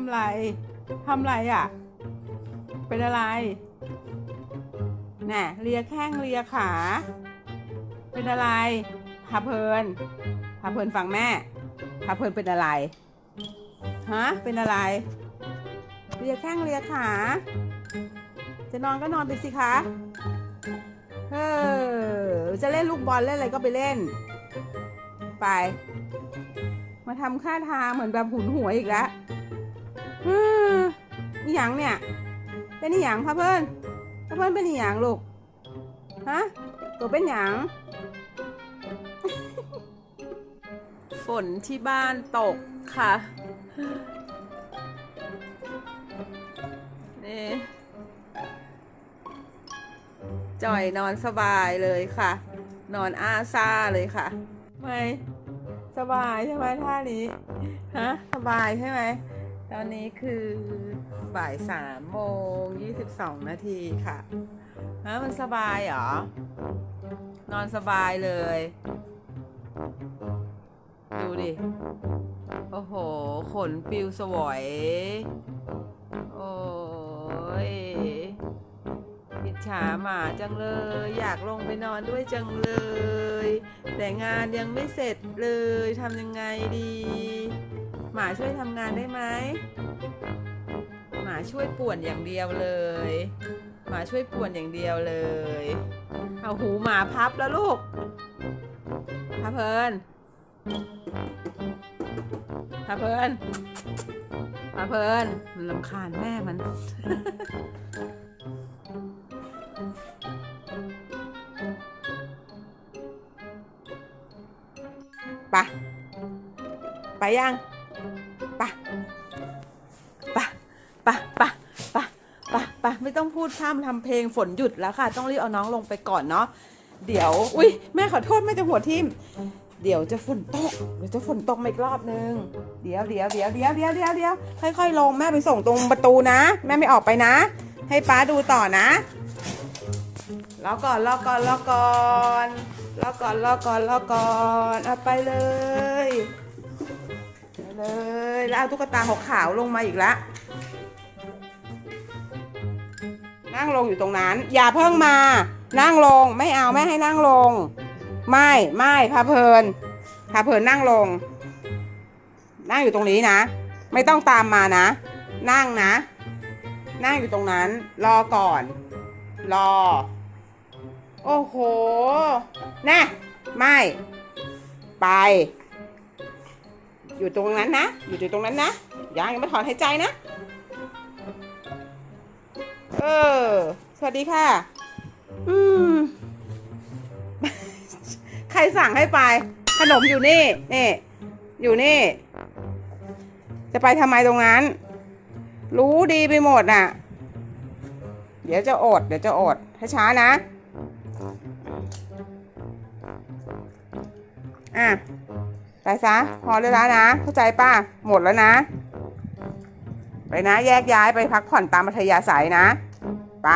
ำไรทำไรอะ เป็นอะไรน่ะเลียแข้งเลียขา เป็นอะไรพาเพลินพาเพลินฟังแม่พาเพลินเป็นอะไรฮะเป็นอะไรเลียแข้งเลียขา จะนอนก็นอนไปสิคะเออจะเล่นลูกบอลเล่นอะไรก็ไปเล่น ไป มาทำค่าทางเหมือนแบบหุนหัวอีกแล้ว อืมอีหยังเนี่ย เป็นอีหยังพะเพิ่นพะเพิ่นเป็นอีหยังลูก ฮะ ตัวเป็นหยัง ฝนที่บ้านตกค่ะ นี่จ่อยนอนสบายเลยค่ะ นอนอาซาเลยค่ะ ไม่ สบายใช่ไหมท่านี้ ฮะ สบายใช่ไหม ตอนนี้คือบ่ายสามโมงยี่สิบสองนาทีค่ะฮะมันสบายเหรอ นอนสบายเลย ดูดิ โอ้โห ขนปิวสวย โอ้ยอิจฉาหมาจังเลย อยากลงไปนอนด้วยจังเลย แต่งานยังไม่เสร็จเลยทำยังไงดี หมาช่วยทำงานได้ไหมหมาช่วยป่วนอย่างเดียวเลย หมาช่วยป่วนอย่างเดียวเลย เอาหูหมาพับแล้วลูกพาเพลินพาเพลินพาเพลินมันลำคาญแม่มันไปไปยัง ปไปไปไปไปไปไปไม่ต้องพูดพร่ำทำเพลงฝนหยุดแล้วค่ะ ต้องรีบเอาน้องลงไปก่อนเนาะเดี๋ยว อุ้ยแม่ขอโทษแม่จะหัวทิ่มเดี๋ยวจะฝนตกเดี๋ยวจะฝนตกมาอีกรอบนึง เดี๋ยวเดี๋ยวเดี๋ยวเดี๋ยวเดี๋ยวเดี๋ยวเดี๋ยวค่อยๆ ลงแม่ไปส่งตรงประตูนะ แม่ไม่ออกไปนะ ให้ป้าดูต่อนะรอก่อนรอก่อนรอก่อนรอก่อนรอก่อนรอก่อนเอาไปเลย เลย แล้วเอาตุ๊กตาหกขาวลงมาอีกละ นั่งลงอยู่ตรงนั้น อย่าเพิ่งมา นั่งลง ไม่เอาไม่ให้นั่งลง ไม่ ไม่พาเพลินพาเพลินนั่งลง นั่งอยู่ตรงนี้นะ ไม่ต้องตามมานะ นั่งนะ นั่งอยู่ตรงนั้น รอก่อน รอ โอ้โห แน่ ไม่ ไป อยู่ตรงนั้นนะ อยู่ตรงนั้นนะยังยังไม่ถอนหายใจนะ เออ สวัสดีค่ะ อืม ใครสั่งให้ไป ขนมอยู่นี่ นี่ อยู่นี่ จะไปทำไมตรงนั้น รู้ดีไปหมดน่ะ เดี๋ยวจะอด เดี๋ยวจะอดให้ช้านะ อะ ไปซะพอเลยแล้วนะ เข้าใจป่ะ หมดแล้วนะ ไปนะ แยกย้ายไปพักผ่อนตามอัธยาศัยนะ ไป